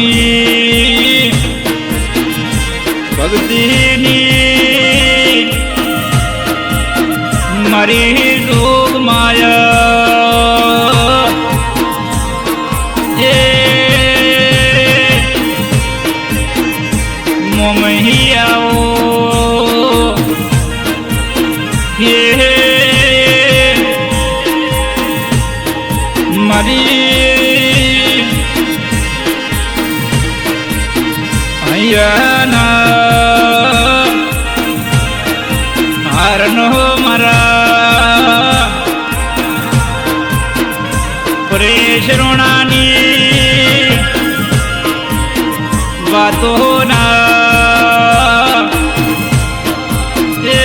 મણસાત્રોની ભક્તિની મારી જોગ અહીંયાના હારનો મારા. પરેશરોણાની વાતો ના એ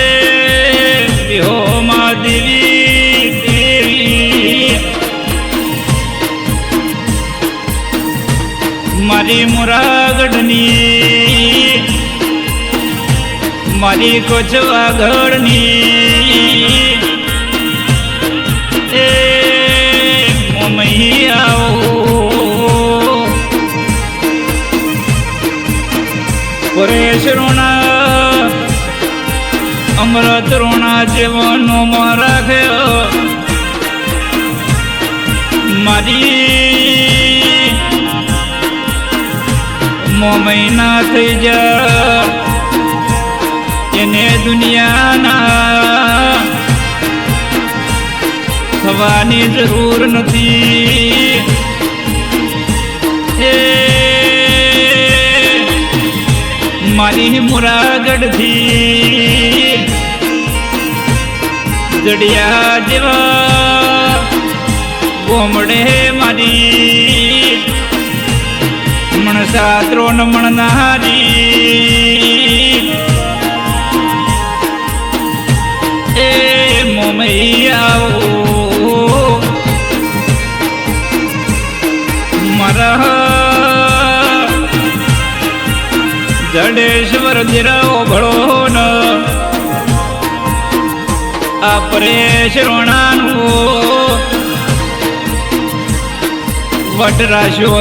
વિહોમાં દેવી દેવી. મારી મુરાગઢની મારી કોચવાગઢની એ આવો પરેશ રોણા અમૃત રોણા જેવાનો મારા રાખ્યો મારી મોમૈના થઈ જા. એને દુનિયાના થવાની જરૂર નથી. એ મારી મુરાગઢથી જડિયા જેવા ગોમડે મારી મણસાત્રો નમણનારી જડેશ્વર દિરાઓ ભળો ન આ પરેશ રોણાનું. વટ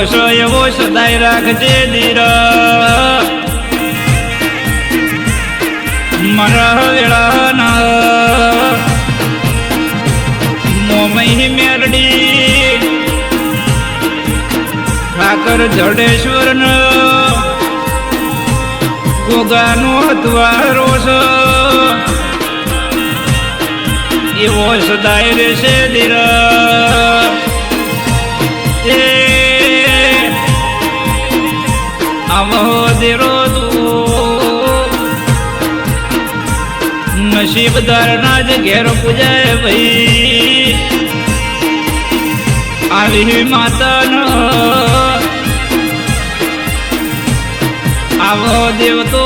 છો એવો સદાય રાખજે દીરા મારા વેળાના. મોમઈ મેરડી. ઠાકર જડેશ્વર ગોગાનો દ્વારો છે. એવો સદાય રહેશે દીરા. એ આવો તું નસીબદાર ના જ ઘેર પૂજાય ભાઈ. આવી માતાનો આવો દેવતો,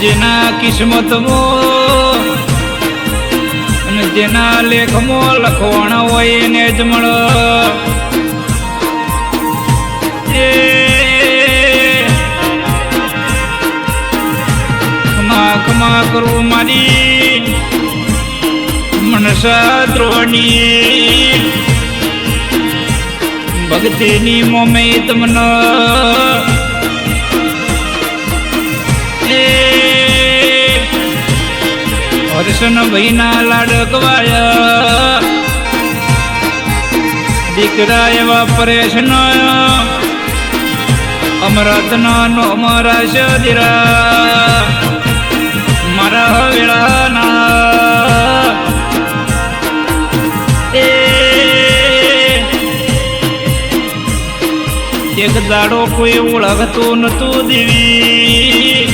જેના કિસ્મતમાં અને જેના લેખમાં લખવાના હોય એને જ મળ. ખમા કરું મારી મનસા દ્રોણી ભક્તિની મોમે તમને હર્ષન ભાઈના લાડકવાયા. દીકરા એવા પરેશન અમરતના નો અમારા શદીરા મારા વેળાના. એક દાડો કોઈ ઓળખતું નતું દેવી.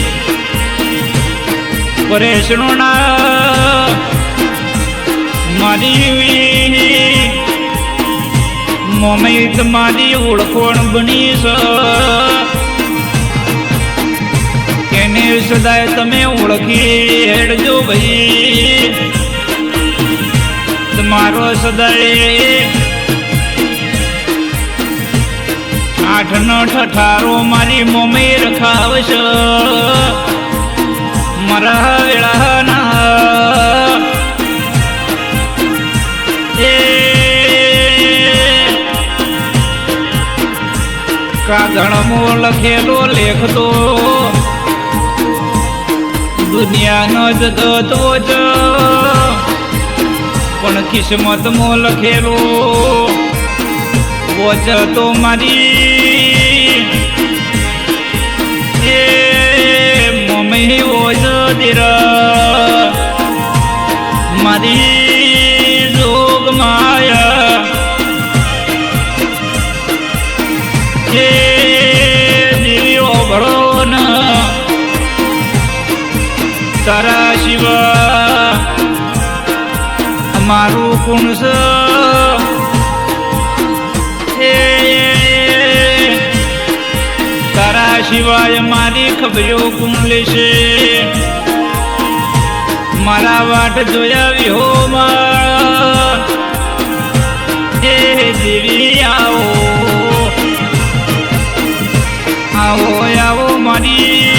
પરેશણોના મારી મમ્મી મારી ઓળખોણ બની છે એને સદાય તમે ઓળખી હેડજો ભાઈ. તમારો સદાય આઠ નો ઠઠારો મારી મમ્મી રખાવશ. મારા વેળાના એ કાગળમો લખેલો લેખતો. દુનિયાનો જ થતો જ. પણ કિસ્મતમો લખેલો બોજ તો મારી. એ મમ્મી ઓજ. દીર મારી જોગ માયા. હે દેવીઓ ભળો ન તારા શિવ. મારું કુણસ તારા સિવાય મારી ખબરો કુંડલી મારા વાટ જોયા વિહોમાં હે દેવી આવો. આવો આવો મારી